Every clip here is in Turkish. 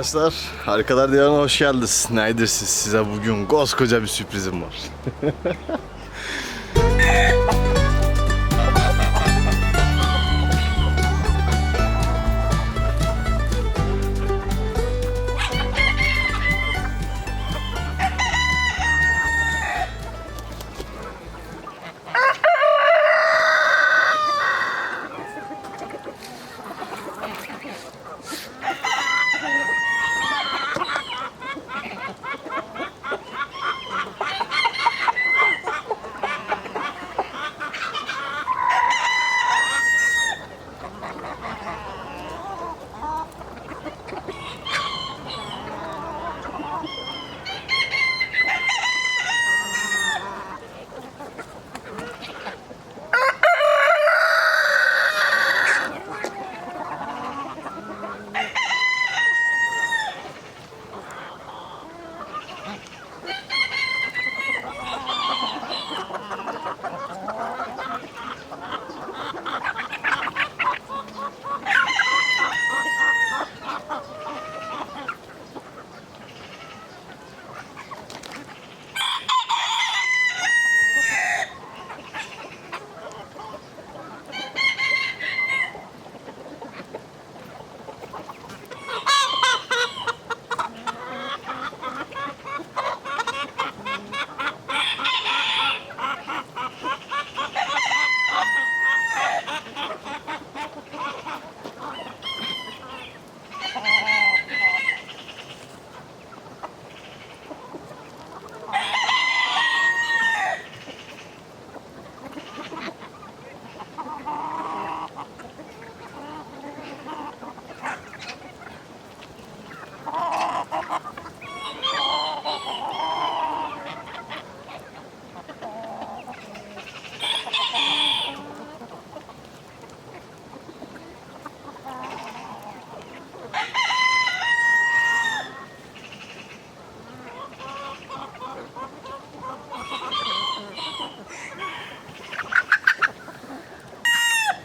Arkadaşlar, Harikalar Diyarı'na hoş geldiniz. Neredersiniz? Size bugün koskoca bir sürprizim var.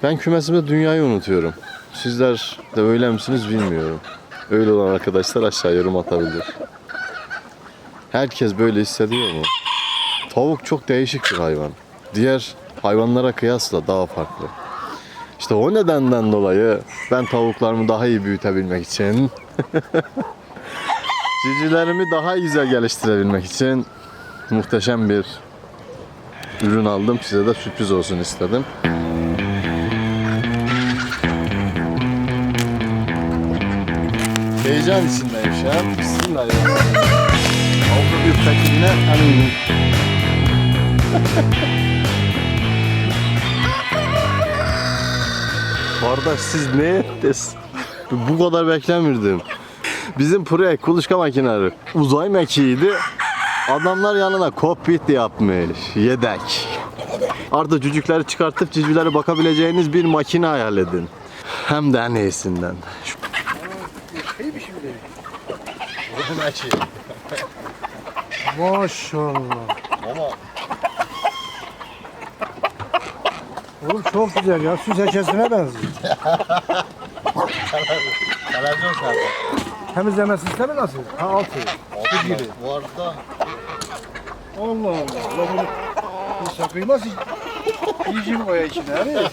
Ben kümesimde dünyayı unutuyorum. Sizler de öyle misiniz bilmiyorum. Öyle olan arkadaşlar aşağı yorum atabilir. Herkes böyle hissediyor mu? Tavuk çok değişik bir hayvan. Diğer hayvanlara kıyasla daha farklı. İşte o nedenden dolayı ben tavuklarımı daha iyi büyütebilmek için civcivlerimi daha güzel geliştirebilmek için muhteşem bir ürün aldım. Size de sürpriz olsun istedim. Heyecan içindeyim şu an. Bismillahirrahmanirrahim. Avrupa bir tekline eminim. Kardeş siz ne ettiniz? Bu kadar beklemirdim. Bizim projekt kuluçka makineleri uzay mekiğiydi. Adamlar yanına kokpit yapmış. Yedek. Artık cücükleri çıkartıp civcivlere bakabileceğiniz bir makine hayal edin. Hem de en iyisinden. Şu Şey mi şimdi? Meki. Maşallah. Ama Oğlum çok güzel ya. Süs eçesine benziyor. televizyon sardı. Temizleme sistemi nasıl? Ha altı. Su gibi. Bu arada Allah Allah. Allah bunu insan kıymaz. Yiyeceğim koya içine. Valla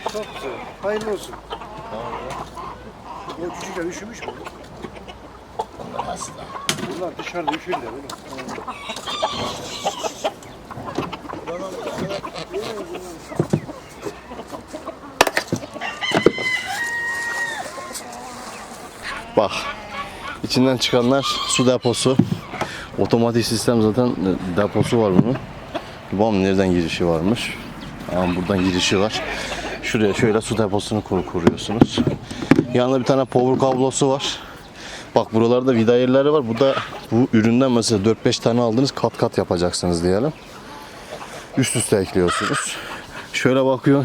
çok güzel. Hayırlı olsun. O cücükler üşümüş mü? Bunlar dışarıda üşürler oğlum. bak içinden çıkanlar su deposu. Otomatik sistem zaten e, deposu var bunun. Bam nereden girişi varmış. Ama buradan girişi var. Şuraya şöyle su deposunu kur kuruyorsunuz. Yanında bir tane power kablosu var. Bak buralarda vida yerleri var. Bu da bu üründen mesela 4-5 tane aldınız kat kat yapacaksınız diyelim. Üst üste ekliyorsunuz. Şöyle bakıyor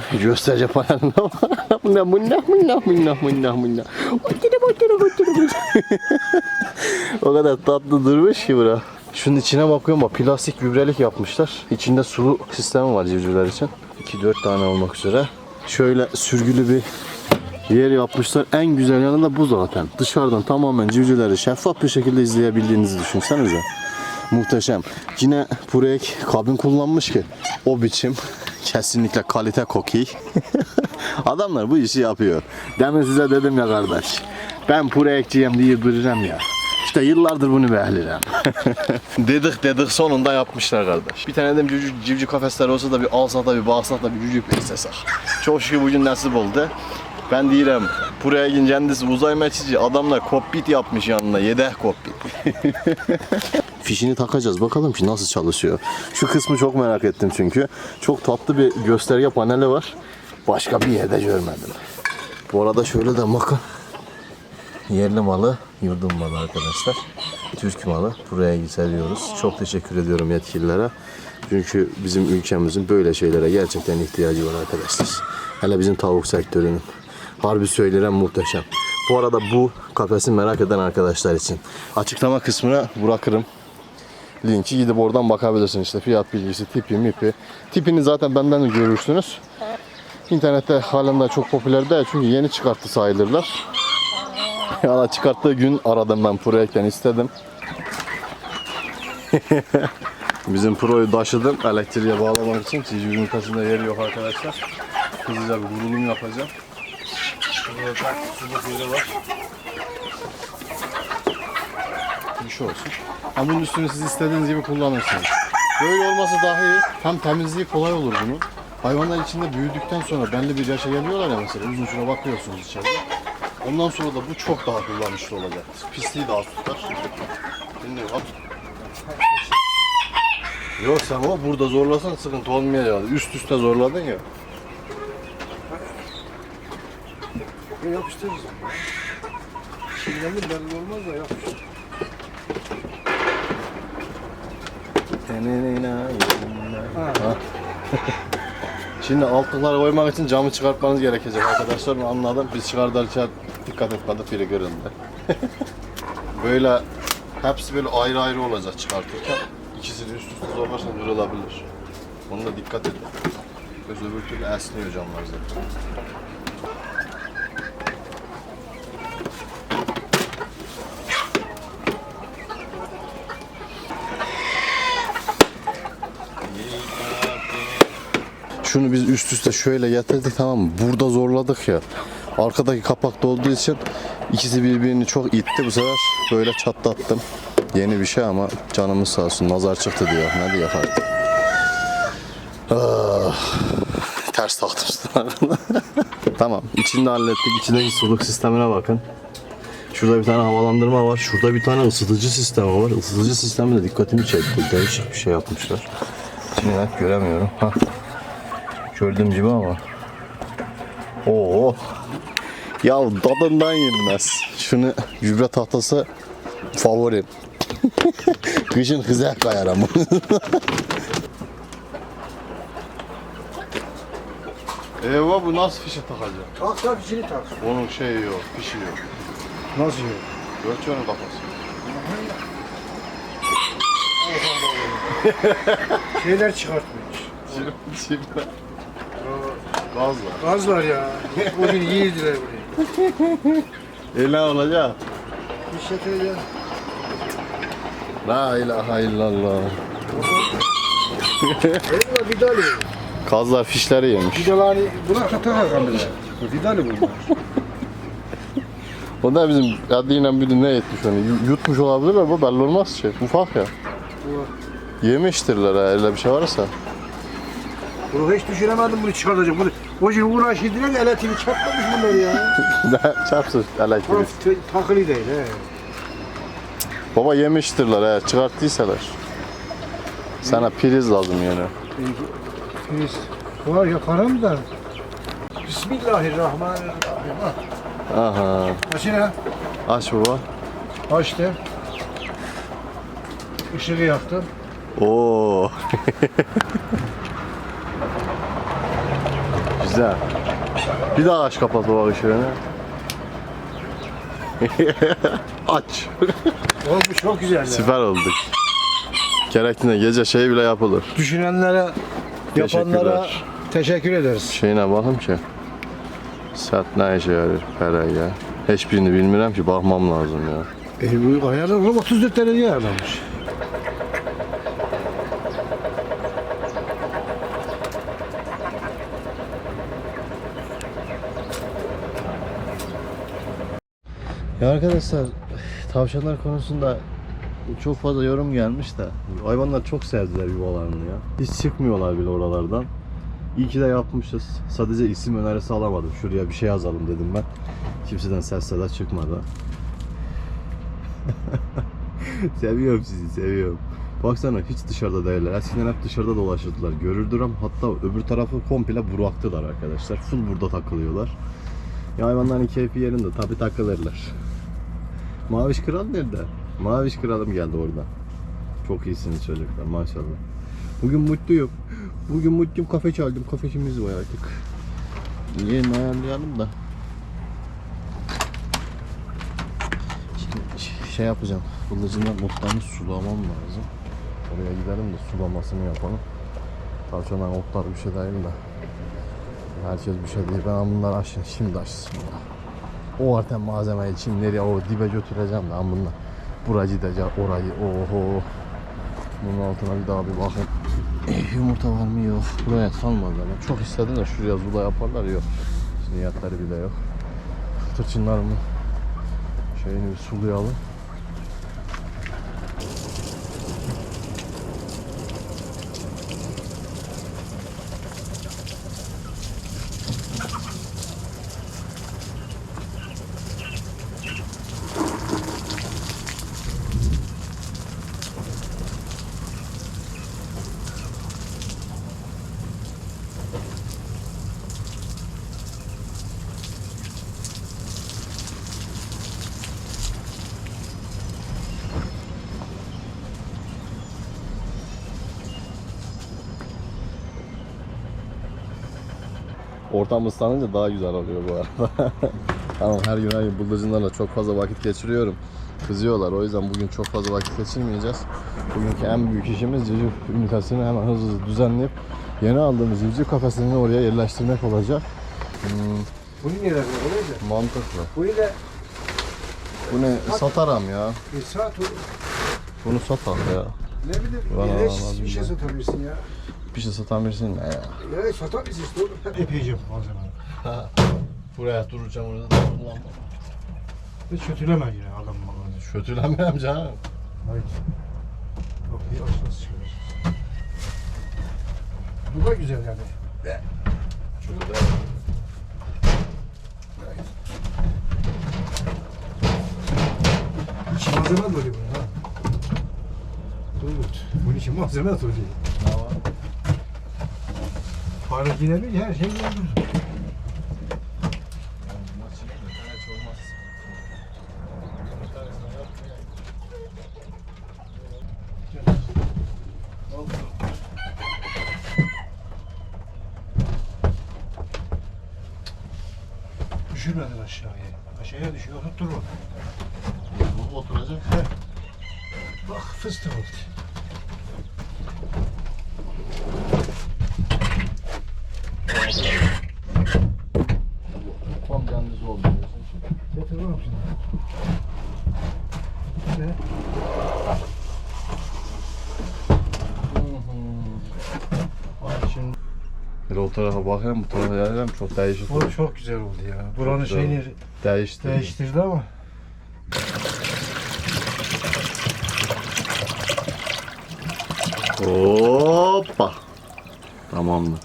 mınna mınna mınna mınna. Otiri otiri otiri otiri. O kadar tatlı durmuş ki bura. Şunun içine bakıyorum bak plastik gübrelik yapmışlar. İçinde su sistemi var civcivler için. 2-4 tane olmak üzere. Şöyle sürgülü bir yer yapmışlar. En güzel yanı da bu zaten. Dışarıdan tamamen civcivleri şeffaf bir şekilde izleyebildiğinizi düşünsenize. Muhteşem. Yine buraya kabin kullanmış ki o biçim kesinlikle kalite koki. Adamlar bu işi yapıyor. Demin size dedim ya kardeş. Ben projekciyim diye dururum ya. İşte yıllardır bunu beğenirim. dedik dedik sonunda yapmışlar kardeş. Bir tane de civciv, civciv kafesler olsa da bir alsak da bir bağırsak da bir civciv beslesek. Çok şükür bugün nasip oldu. Ben diyelim buraya kendisi uzay meçhici adamlar kokpit yapmış yanına yedek kokpit. Fişini takacağız bakalım ki nasıl çalışıyor. Şu kısmı çok merak ettim çünkü. Çok tatlı bir gösterge paneli var. Başka bir yerde görmedim. Bu arada şöyle de bakın. Yerli malı, yurdum malı arkadaşlar. Türk malı. Buraya seriyoruz. Çok teşekkür ediyorum yetkililere. Çünkü bizim ülkemizin böyle şeylere gerçekten ihtiyacı var arkadaşlar. Hele bizim tavuk sektörünün. Harbi söylerim muhteşem. Bu arada bu kafesi merak eden arkadaşlar için açıklama kısmına bırakırım. Linki gidip oradan bakabilirsin işte fiyat bilgisi, tipi, mipi. Tipini zaten benden de görürsünüz. İnternette halen daha çok popüler değil çünkü yeni çıkarttı sayılırlar. Ya çıkarttığı gün aradım ben Pro'yken istedim. Bizim Pro'yu taşıdım elektriğe bağlamak için. Civcivin taşında yeri yok arkadaşlar. Hızlıca bir vurulum yapacağım. Burada da suluk yeri var. Bir şey olsun. Ama bunun üstünü siz istediğiniz gibi kullanırsınız. Böyle olması daha iyi. Hem temizliği kolay olur bunun. Hayvanlar içinde büyüdükten sonra belli bir yaşa geliyorlar ya mesela uzun süre bakıyorsunuz içeride. Ondan sonra da bu çok daha kullanışlı olacak. Pisliği daha tutar. Şimdi at. Yok sen o burada zorlasan sıkıntı olmayacak. Üst üste zorladın ya. Ya yapıştırırız. Şimdi belli olmaz da yapıştır. Ha. Şimdi altlıkları koymak için camı çıkartmanız gerekecek arkadaşlar. Onu anladım. Biz çıkardarken dikkat etmedik biri göründü. böyle hepsi böyle ayrı ayrı olacak çıkartırken. İkisini üst üste zorlarsan kırılabilir. Ona da dikkat edin. Öbür türlü esniyor camlar zaten. Şunu biz üst üste şöyle getirdik tamam mı? Burada zorladık ya. Arkadaki kapakta olduğu için ikisi birbirini çok itti bu sefer. Böyle çatlattım. Yeni bir şey ama canımız sağ olsun. Nazar çıktı diyor. Ne diyor artık. Ah, ters taktım tamam. içinde hallettik. İçindeki suluk sistemine bakın. Şurada bir tane havalandırma var. Şurada bir tane ısıtıcı sistemi var. Isıtıcı sistemi de dikkatimi çekti. Değişik bir şey yapmışlar. Şimdi net göremiyorum. Hah. Gördüğüm gibi ama. Oo. Ya tadından yenmez. Şunu gübre tahtası favorim. Kışın güzel kayar ama. Eyvah bu nasıl fişe takacak? Tak tak içini tak. Onun şeyi yok, fişi yok. Nasıl yok? Göç onun kafası. Şeyler çıkartmış. Çift. Gaz var. Gaz var ya. Bugün yiyildiler burayı. E ne olacak? İşleteceğiz. La ilahe illallah. Eyvah vidali. Kazlar fişleri yemiş. Vidalani buna katar kamera. Vidali bunlar. O da bizim adıyla biri ne etmiş onu? Yu- Yutmuş olabilirler bu belli olmaz ki. Ufak ya. Yemiştirler ha öyle bir şey varsa. Bunu hiç düşünemedim bunu çıkartacak. Bunu Bugün uğraşıydılar da elektriği çarpmamış bunlar ya. Çarpsın elektrik. Bana t- takılı değil he. Baba yemiştirler he çıkarttıysalar. Sana priz lazım yani. Biz var yaparım da. Bismillahirrahmanirrahim. Ha. Aha. Açın Aç baba. Açtım. Işığı yaktım. Oo. Güzel. Bir daha aç kapat baba ışığını. aç. Oğlum bu çok güzel ya. Süper olduk. Gerektiğinde gece şey bile yapılır. Düşünenlere, yapanlara Teşekkürler. teşekkür ederiz. Şeyine bakın ki. Sert ne işe yarar ya. Hiçbirini bilmirəm ki, baxmam lazım ya. E, bu ayarlar oğlum 34 derece ayarlamış. Arkadaşlar tavşanlar konusunda çok fazla yorum gelmiş de hayvanlar çok sevdiler yuvalarını ya. Hiç çıkmıyorlar bile oralardan. İyi ki de yapmışız. Sadece isim önerisi alamadım. Şuraya bir şey yazalım dedim ben. Kimseden ses seda çıkmadı. seviyorum sizi seviyorum. Baksana hiç dışarıda değiller. Eskiden hep dışarıda dolaşırdılar. Görürdüm hatta öbür tarafı komple buraktılar arkadaşlar. Full burada takılıyorlar. Ya hayvanların keyfi yerinde tabi takılırlar. Maviş Kral nerede? Maviş Kralım geldi orada. Çok iyisiniz çocuklar maşallah. Bugün mutluyum. Bugün mutluyum kafe çaldım. Kafeşimiz var artık. Yerini ayarlayalım da. Şimdi şey yapacağım. Kılıcından otlarını sulamam lazım. Oraya gidelim de sulamasını yapalım. Tavşanların otlar bir şey değil de. Herkes bir şey değil. Ben bunları aşın. Şimdi aşsın. O arten malzemeyi nereye o dibe götüreceğim ben bunlar. Buracı gideceğim orayı. Oho. Bunun altına bir daha bir bakın. Eh, yumurta var mı yok. Buraya kalmadı ama çok istedim de şuraya zula yaparlar yok. Şimdi bile yok. Tırçınlarımı şeyini bir sulayalım. Ortam ıslanınca daha güzel oluyor bu arada. tamam her gün her gün bıldırcınlarla çok fazla vakit geçiriyorum. Kızıyorlar o yüzden bugün çok fazla vakit geçirmeyeceğiz. Bugünkü en büyük işimiz civciv ünitesini hemen hızlı hızlı düzenleyip yeni aldığımız civciv kafesini oraya yerleştirmek olacak. Hmm, Bunu nereye koyacak? mantıklı. Bu ile Bu ne? Sataram ya. bir saat olur. Bunu satak ya. Ne bileyim bir şey satabilirsin ya. Bir şey satan birisi ne ya? Ya satarız işte oğlum. Epeyce malzeme. Buraya duracağım orada da kullanmam. Hiç kötüleme yine adam malzeme. Kötülemem canım. Hayır. Yok bir aşağısı çıkıyor. Bu da güzel yani. İçi malzeme dolu bunun ha. Turgut. Bunun içi malzeme dolu. Para girebilir her şey girebilir. Düşürmedin aşağıya. Aşağıya düşüyor, bak. Bu oturacak. Bak fıstık oldu. Tam kendisi oldu diyorsun şimdi. Getir oğlum şimdi. Ne? Bak şimdi. Bir o tarafa bakayım, bu tarafa yayayım çok değişik. Bu çok güzel oldu ya. Buranın güzel şeyini Değişti. değiştirdi ama. Hoppa. Tamamdır.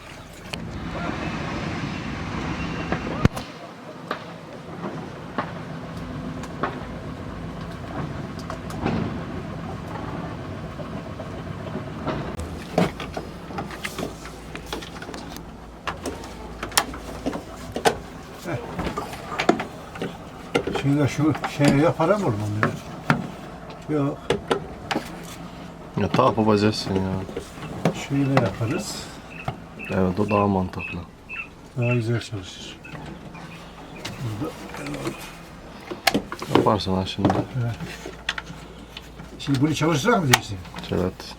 Şimdi şu şeye yaparım mı bunu? Yok. Ya ta yapacaksın ya. Şöyle yaparız. Evet o daha mantıklı. Daha güzel çalışır. Yaparsın ha şimdi. Şimdi bunu çalıştırak mı diyorsun? Evet.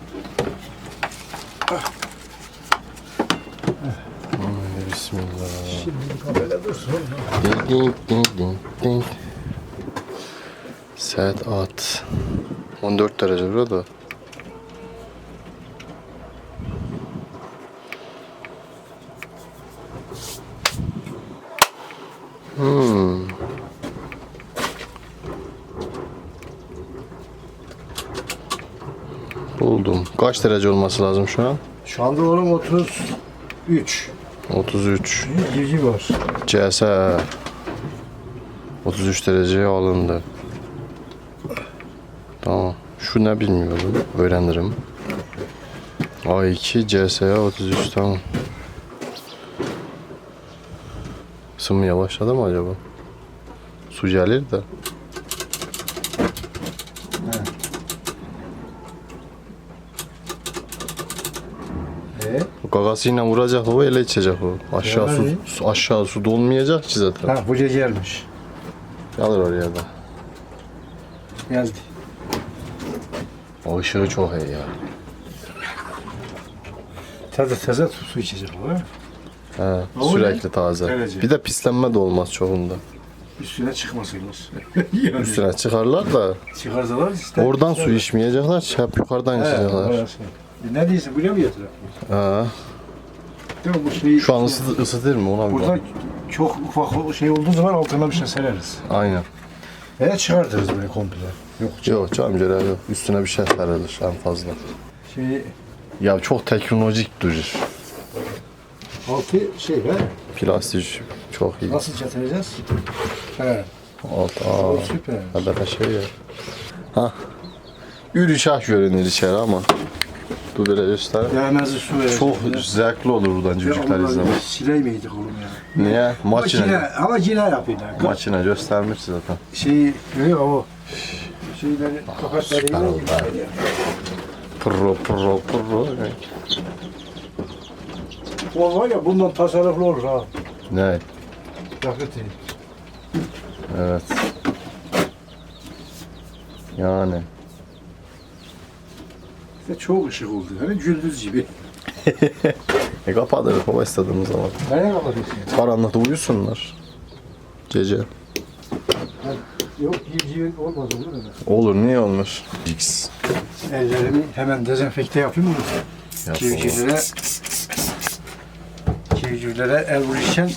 Aman bismillah. Şimdi kamerada dursun. Ding ding. Saat at. 14 derece burada. Hmm. Buldum. Kaç derece olması lazım şu an? Şu anda oğlum 33. 33. Civciv var. CS 33 dereceye alındı. Şu ne bilmiyorum. Öğrenirim. A2 CSA 33 tamam. Isınma yavaşladı mı acaba? Su gelir de. Gagasıyla vuracak o öyle içecek o. Aşağı su, su aşağı su dolmayacak ki zaten. Ha bu gelmiş. Alır oraya da. Geldi. O ışığı çok iyi ya. Taze taze su, su içecek o. ha? He, O sürekli taze. Derece. Bir de pislenme de olmaz çoğunda. Üstüne çıkmasınlar. yani. Üstüne çıkarlar da Çıkarsalar ister. oradan su içmeyecekler, hep yukarıdan He, içecekler. orası. E ne diyorsun buraya mı yatırır? Ha. Değil mi bu şeyi? Şu an ısıtır, ısıtır mı ona bir Burada bak. çok ufak şey olduğu zaman altına bir şey sereriz. Aynen. Veya çıkartırız böyle komple. Yok. Yok canım görev yok. Üstüne bir şey serilir en fazla. Şey Ya çok teknolojik durur. altı şey he. Plastik çok iyi. Nasıl çatıracağız? He. Alt, O aa. süper. Hedefe şey ya. Ha. Yürüyüşah görünür içeri ama. Dur böyle göster. Değmezli su verecek. Çok zevkli olur buradan çocuklar izlemek. Siley miydik oğlum ya? Niye? Ama yine, ama yine yapıyorlar. Makine göstermiş zaten. Şeyi görüyor o. Şeyleri, tokatları süper yine oldu abi. Pırro pırro pırro. O var ya bundan tasarruflu olur ha. Ne? Yakıtı. Evet. Yani. İşte çok ışık oldu. Hani gündüz gibi. E kapatırız baba istediğimiz zaman. Nereye kapatıyorsun? Karanlıkta uyusunlar. Gece. Yok civciv olmaz olur mu? Olur niye olmuş? X. Ellerimi hemen dezenfekte yapayım mı? Yap Civcivlere civcivlere el vururken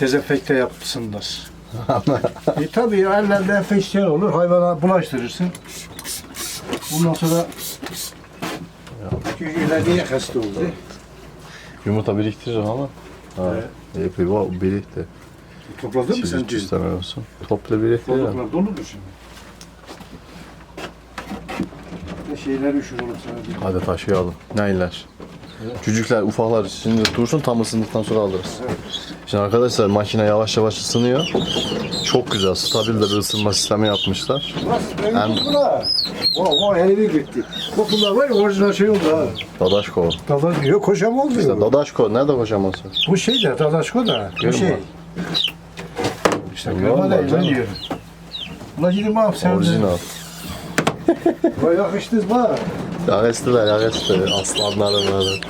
dezenfekte yapsınlar. e tabii ellerde enfeksiyon olur, hayvana bulaştırırsın. Bundan sonra civcivler niye hasta oldu? Yumurta biriktiririm ama. Ha. Yapıyor bu birikti. Topladın mı sen civciv? istemem olsun. Topla biriktiririm. Balıklar doludur şimdi. Ne şeyler üşür olur sana diyeyim. Hadi taşıyalım. Neyler? Cücükler, ufaklar şimdi dursun tam ısındıktan sonra alırız. Şimdi arkadaşlar makine yavaş yavaş ısınıyor. Çok güzel, stabil de bir ısınma sistemi yapmışlar. Nasıl? Hem- Ben buna. O, o elimi gitti. Bu bunlar var ya orijinal şey oldu ha. Dadaşko. Dadaş diyor, koşam oldu. İşte Dadaşko, nerede koşaması? Bu şey de Dadaşko da. Bu şey. İşte var değil ben diyorum. Ulan gidin bak sen de. Orijinal. Vay yakıştınız bak. Yakıştılar, yakıştı. Aslanlarım böyle.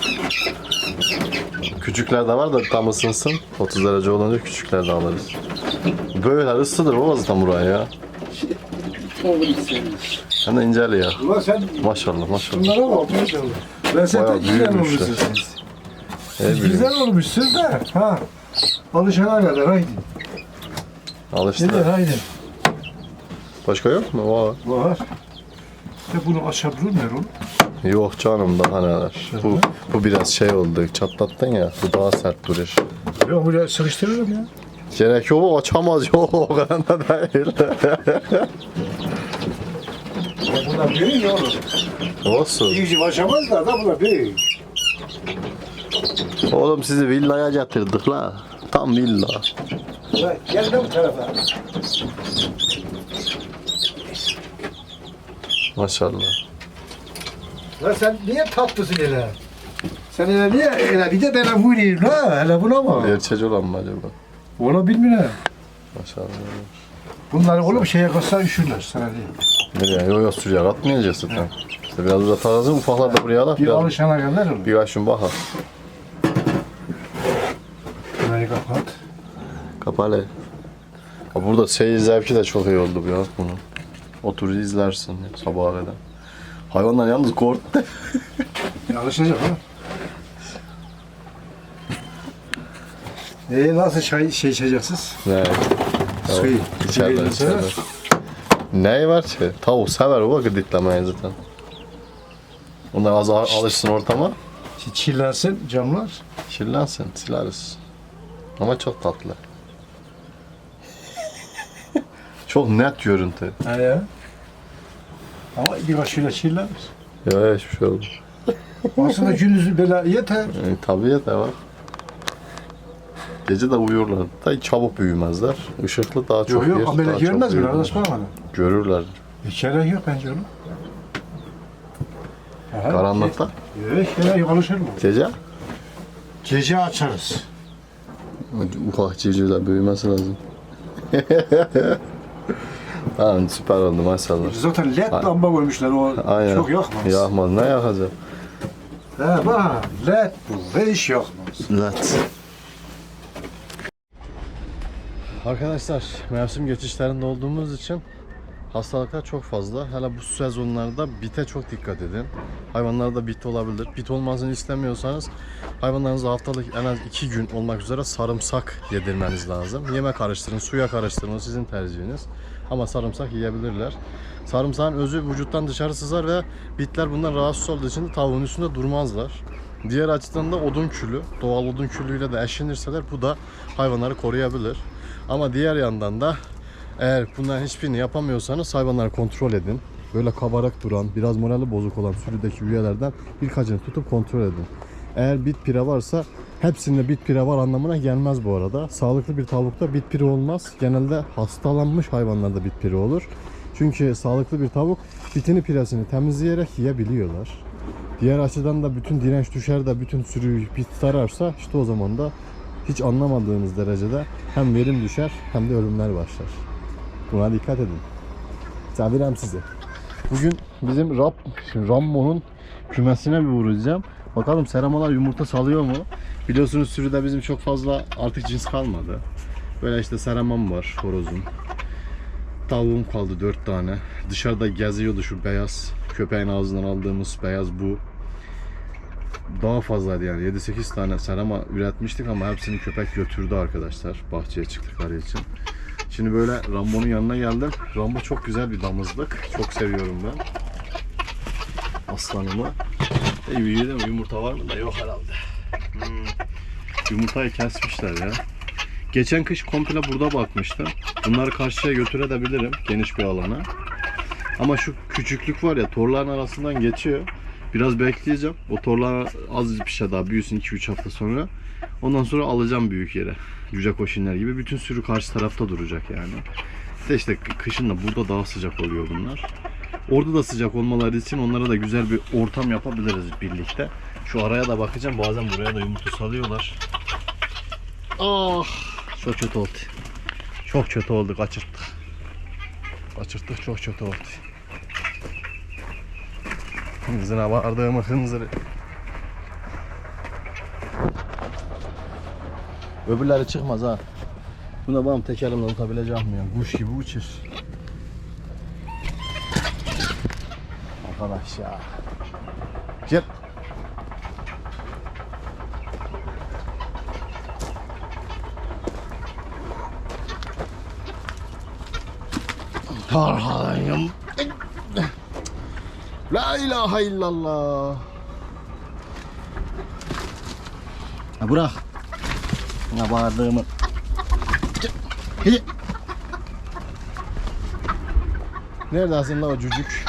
Küçükler de var da tam ısınsın. 30 derece olunca küçükler de alırız. Böyle ısıdır baba zaten buraya ya. Hem de inceli ya. Ulan sen Maşallah maşallah. bunlara bak maşallah. Ben sen Bayağı güzel büyümüşler. olmuşsun siz. Ne bileyim. Güzel olmuşsun da. Ha. Alışana kadar haydi. Alıştı. Gidelim haydi. Başka yok mu? Var. Var. De bunu açabilir oğlum? Yok canım daha neler. Bu, bu biraz şey oldu. Çatlattın ya. Bu daha sert durur. Yok buraya sıkıştırırım ya. Gerek yok açamaz yok o kadar da değil. Ya bunlar büyük ya oğlum. Olsun. İyice açamaz da da bunlar büyük. Oğlum sizi villaya getirdik la. Tam villa. Ulan Gel de bu tarafa. Maşallah. Lan sen niye tatlısın hele? Sen hele niye hele bir de bana vurayım la hele buna bak. Gerçek olan mı acaba? Onu bilmiyorum. Maşallah. Bunları oğlum şeye kalsa üşürler sana değil. Nereye? Yok yok suya atmayacağız zaten. İşte biraz uzatarız ufaklar da buraya alak. Bir alışana kadar olur. birkaç gün bakar. Ya burada seyir zevki de çok iyi oldu ya bunun. Otur izlersin sabaha kadar. Hayvanlar yalnız korktu. Ya alışacak ha. Ee, nasıl çay şey içeceksiniz? Ne? Suyu. İçeride, içeride. Ne var ki? Tavuk sever o gıdıklamayı zaten. Onlar az al- alışsın ortama. Çillensin camlar. Kirlensin, sileriz. Ama çok tatlı. Çok net görüntü. He ya. Ama bir başıyla çillenir. Ya hiçbir şey oldu. Aslında gündüzü böyle yeter. E, tabiat da var. Gece de uyurlar. Da çabuk büyümezler. Işıklı daha çok Yok yer. yok daha görmez çok mi? büyürler. Arkadaş bana. Görürler. Hiç gerek yok bence onu. Aha, Karanlıkta. Yok gerek yok alışır mı? Gece. Gece açarız. Ufak civcivler büyümesi lazım. tamam süper oldu maşallah. Zaten led lamba koymuşlar o Aynen. çok yakmaz. Yakmaz. Ne yakacak? He bak led bu hiç yakmaz. Evet. Arkadaşlar mevsim geçişlerinde olduğumuz için hastalıklar çok fazla. Hele bu sezonlarda bite çok dikkat edin. Hayvanlarda bit olabilir. Bit olmasını istemiyorsanız hayvanlarınıza haftalık en az 2 gün olmak üzere sarımsak yedirmeniz lazım. Yeme karıştırın, suya karıştırın o sizin tercihiniz. Ama sarımsak yiyebilirler. Sarımsağın özü vücuttan dışarı sızar ve bitler bundan rahatsız olduğu için tavuğun üstünde durmazlar. Diğer açıdan da odun külü, doğal odun külüyle de eşlenirseler bu da hayvanları koruyabilir. Ama diğer yandan da eğer bunların hiçbirini yapamıyorsanız hayvanları kontrol edin. Böyle kabarak duran, biraz morali bozuk olan sürüdeki üyelerden birkaçını tutup kontrol edin. Eğer bit pire varsa hepsinde bit pire var anlamına gelmez bu arada. Sağlıklı bir tavukta bit pire olmaz. Genelde hastalanmış hayvanlarda bit pire olur. Çünkü sağlıklı bir tavuk bitini piresini temizleyerek yiyebiliyorlar. Diğer açıdan da bütün direnç düşer de bütün sürüyü bit sararsa işte o zaman da hiç anlamadığınız derecede hem verim düşer hem de ölümler başlar. Buna dikkat edin. Sevirem sizi. Bugün bizim Rab, Rambo'nun kümesine bir uğrayacağım. Bakalım seramalar yumurta salıyor mu? Biliyorsunuz sürüde bizim çok fazla artık cins kalmadı. Böyle işte seramam var horozum. Tavuğum kaldı 4 tane. Dışarıda geziyordu şu beyaz. Köpeğin ağzından aldığımız beyaz bu. Daha fazlaydı yani 7-8 tane serama üretmiştik ama hepsini köpek götürdü arkadaşlar bahçeye çıktıkları için. Şimdi böyle Rambo'nun yanına geldim. Rambo çok güzel bir damızlık. Çok seviyorum ben. Aslanımı. E, mü? Yumurta var mı da yok herhalde. Hmm. Yumurtayı kesmişler ya. Geçen kış komple burada bakmıştım. Bunları karşıya götürebilirim geniş bir alana. Ama şu küçüklük var ya torların arasından geçiyor. Biraz bekleyeceğim. O torlar az bir şey daha büyüsün 2-3 hafta sonra. Ondan sonra alacağım büyük yere. Cüce koşinler gibi. Bütün sürü karşı tarafta duracak yani. İşte işte kışın da burada daha sıcak oluyor bunlar. Orada da sıcak olmaları için onlara da güzel bir ortam yapabiliriz birlikte. Şu araya da bakacağım. Bazen buraya da yumurta salıyorlar. Ah! Çok kötü oldu. Çok kötü oldu. Kaçırttık. Kaçırttık. Çok kötü oldu. Hınzına vardığımı hınzırı. Öbürleri çıkmaz ha. Buna benim tek elimle tutabileceğim mi? Kuş gibi uçur. Arkadaş ya. Gel. Tarhanayım. La ilahe illallah. Ha bırak. Ne bağırdığımı. Neredesin la o cücük?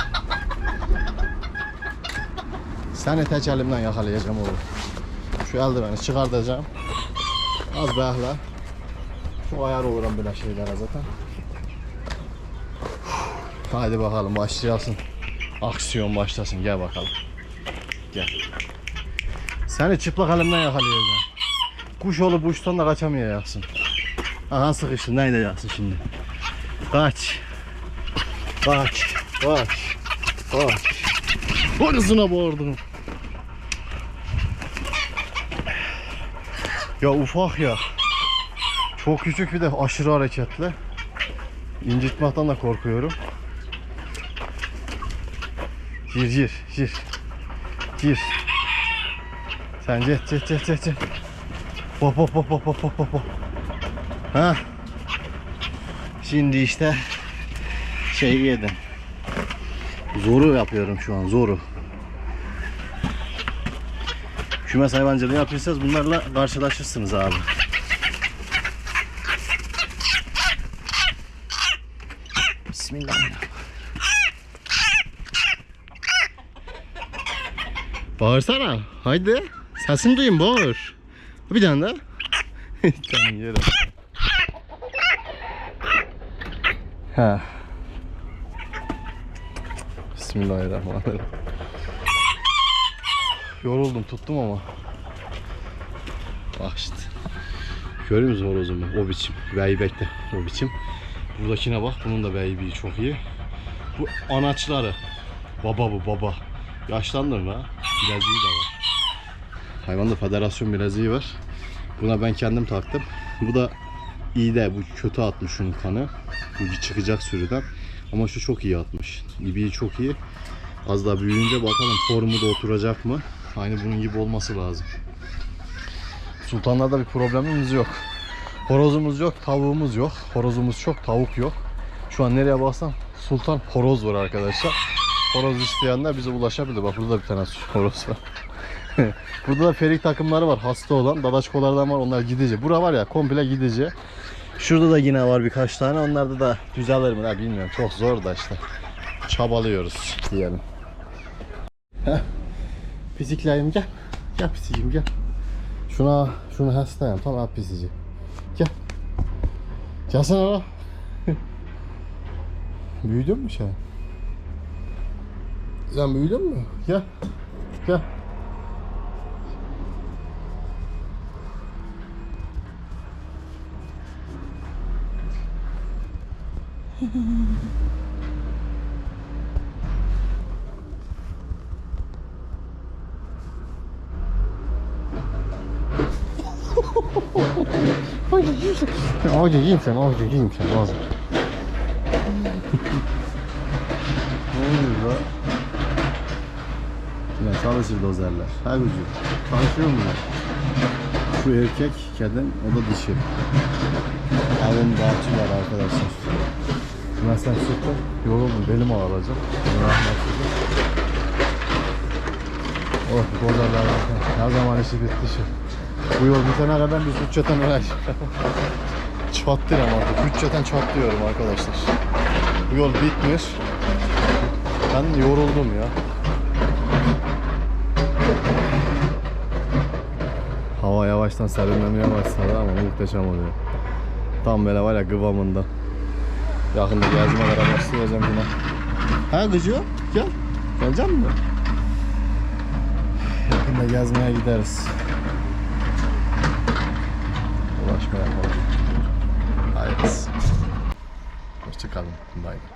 Seni tek elimden yakalayacağım oğlum. Şu eldiveni çıkartacağım. Az bekle. Şu ayar olurum böyle şeylere zaten. Hadi bakalım başlayasın. Aksiyon başlasın gel bakalım. Gel. Seni çıplak elimden yakalayacağım. Kuş olup uçtan da kaçamayacaksın. Aha sıkıştın. Ne edeceksin şimdi? Kaç. Kaç. Kaç. Kaç. Hırsına boğurdum. Ya ufak ya. Çok küçük bir de aşırı hareketli. İncitmekten de korkuyorum. Gir gir gir. Gir. Sen git git git. git. Hop hop hop hop hop hop hop. hop. Ha. Şimdi işte şey yedim. Zoru yapıyorum şu an zoru. Kümes hayvancılığı yapıyorsanız bunlarla karşılaşırsınız abi. Bismillahirrahmanirrahim. Bağırsana. Haydi. Sesini duyayım bağır. Bir tane daha. Canım yerim. Ha. Bismillahirrahmanirrahim. Yoruldum tuttum ama. Bak işte. Görüyor musun horozumu? O biçim. Beybek'te o biçim. Buradakine bak. Bunun da beybiği çok iyi. Bu anaçları. Baba bu baba. Yaşlandır mı ha? Bileziği de var. Hayvanda federasyon bileziği var. Buna ben kendim taktım. Bu da iyi de bu kötü atmış şunun kanı. Bu çıkacak sürüden. Ama şu çok iyi atmış. İbiği çok iyi. Az daha büyüyünce bakalım formu da oturacak mı? Aynı bunun gibi olması lazım. Sultanlarda bir problemimiz yok. Horozumuz yok, tavuğumuz yok. Horozumuz çok, tavuk yok. Şu an nereye baksam sultan horoz var arkadaşlar. Horoz isteyenler bize ulaşabilir. Bak burada da bir tane horoz var. burada da ferik takımları var hasta olan. Dadaşkolardan var onlar gidici. Bura var ya komple gidici. Şurada da yine var birkaç tane. Onlarda da düzelir mi ha bilmiyorum. Çok zor da işte. Çabalıyoruz diyelim. Heh. Pisiklayım gel. Gel pisicim gel. Şuna şunu hastayım tamam al pisici. Gel. Gelsene lan. Büyüdün mü sen? Sen büyüdün mü? Gel. Gel. Ağacı yiyeyim sen. Ağacı yiyeyim sen. Ağacı. ne oluyor çalışır dozerler. Her gücü. Çalışıyor mu? Şu erkek kedin, o da dişi. Evin bahçeler arkadaşlar. Ben sen sütle yoruldum. Belim ağrıyacak. Oh dozerler Ne zaman işi bitti şu. Bu yol bitene kadar biz bütçeten öyle çatlıyorum artık. Bütçeten çatlıyorum arkadaşlar. Bu yol bitmiş. Ben yoruldum ya. Yavaştan serinlemeye başladı ama muhteşem oluyor. Tam böyle var ya kıvamında. Yakında gezmelere başlayacağım yine. Ha Gıcı gel. Gelecek mi? Yakında gezmeye gideriz. Ulaşma yapalım. Hayırlısı. Hoşçakalın. Bye.